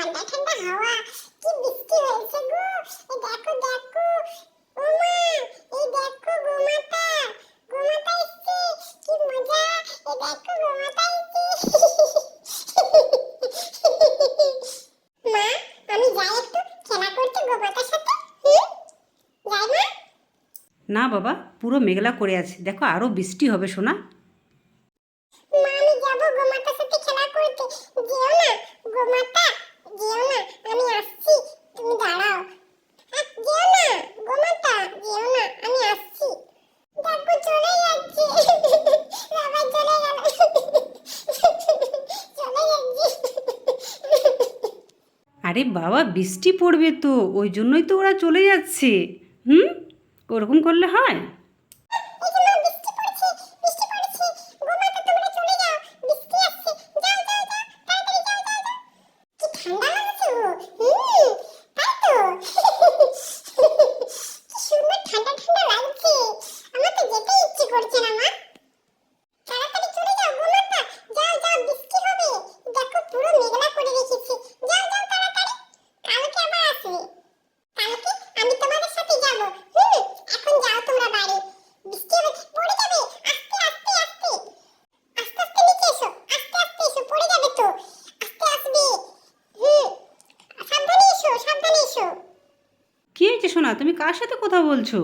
ঠান্ডা ঠান্ডা হাওয়া, কি বৃষ্টি হয়েছে গো। দেখো দেখো। দেখো গোমাতা গোমাতা এসছে। কি মজা দেখো গোমাতা এসছে। মা, আমি যাই একটু, খেলা করতে গোমাতার সাথে। যাই মা। না বাবা, পুরো মেঘলা করে আছে। দেখো আরও বৃষ্টি হবে সোনা মা আমি যাব গোমাতার সাথে খেলা করতে যেও না গোমাতা যেও না আমি আসছি তুমি দাঁড়াও আহ, যেও না গোমাতা যেও না আমি আসছি দেখো চলে যাচ্ছে বাবা চলে গেল চলে যাচ্ছে আরে বাবা, বৃষ্টি পড়বে তো, ওই জন্যই তো ওরা চলে যাচ্ছে। হুম? ওরকম করলে হয়? কি হয়েছে সোনা? তুমি কার সাথে কথা বলছো?